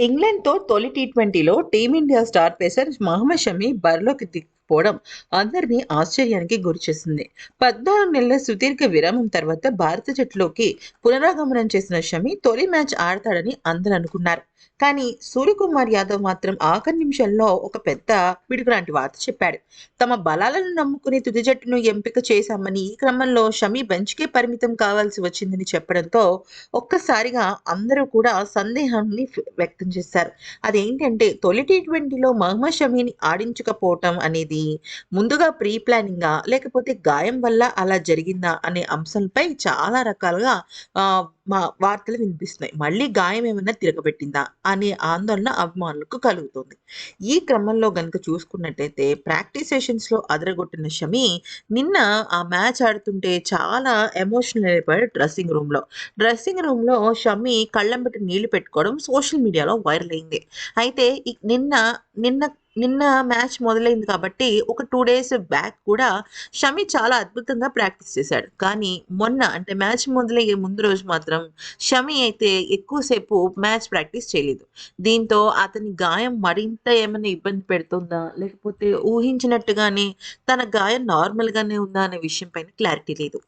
ఇంగ్లాండ్‌తో తొలి టీ20లో team India star pacer Mohammed Shami బరిలోకి పోవడం అందరినీ ఆశ్చర్యానికి గురిచేసింది. 14 నెలల సుదీర్ఘ విరామం తర్వాత భారత జట్టులోకి పునరాగమనం చేసిన షమి తొలి మ్యాచ్ ఆడతాడని అందరూ అనుకున్నారు. కానీ సూర్యకుమార్ యాదవ్ మాత్రం ఆఖరి నిమిషంలో ఒక పెద్ద పిడుగులాంటి వార్త చెప్పాడు. తమ బలాలను నమ్ముకుని తుది జట్టును ఎంపిక చేశామని ఈ క్రమంలో షమి బెంచ్‌కే పరిమితం కావాల్సి వచ్చిందని చెప్పడంతో ఒక్కసారిగా అందరూ కూడా సందేహాన్ని వ్యక్తం చేశారు. అదేంటంటే తొలి టీ20లో మహమ్మద్ షమీని ఆడించకపోవటం అనేది ముందుగా ప్రీ ప్లానింగా? లేకపోతే గాయం వల్ల అలా జరిగిందా? అనే అంశంపై చాలా రకాలుగా మా వార్తలు వినిపిస్తున్నాయి. మళ్ళీ గాయం ఏమైనా తిరగబెట్టిందా? అనే ఆందోళన అభిమానులకు కలుగుతోంది. ఈ క్రమంలో గనుక చూసుకున్నట్టయితే ప్రాక్టీస్ సెషన్స్‌లో అదరగొట్టిన షమి నిన్న ఆ మ్యాచ్ ఆడుతుంటే చాలా ఎమోషనల్ అయిపోయాడు డ్రెస్సింగ్ రూమ్‌లో. డ్రెస్సింగ్ రూమ్‌లో షమి కళ్ళంబెట్టి నీళ్ళు పెట్టుకోవడం సోషల్ మీడియాలో వైరల్ అయింది. అయితే నిన్న నిన్న నిన్న మ్యాచ్ మొదలైంది కాబట్టి ఒక టూ డేస్ బ్యాక్ కూడా షమి చాలా అద్భుతంగా ప్రాక్టీస్ చేశాడు. కానీ మొన్న అంటే మ్యాచ్ మొదలయ్యే ముందు రోజు మాత్రం షమి అయితే ఎక్కువ సేపు మ్యాచ్ ప్రాక్టీస్ చేయలేదు. దీంతో అతని గాయం మరింత ఏమైనా ఇబ్బంది పెడుతుందా? లేకపోతే ఊహించినట్టుగానే తన గాయం నార్మల్‌గానే ఉందా? అనే విషయం పైన క్లారిటీ లేదు.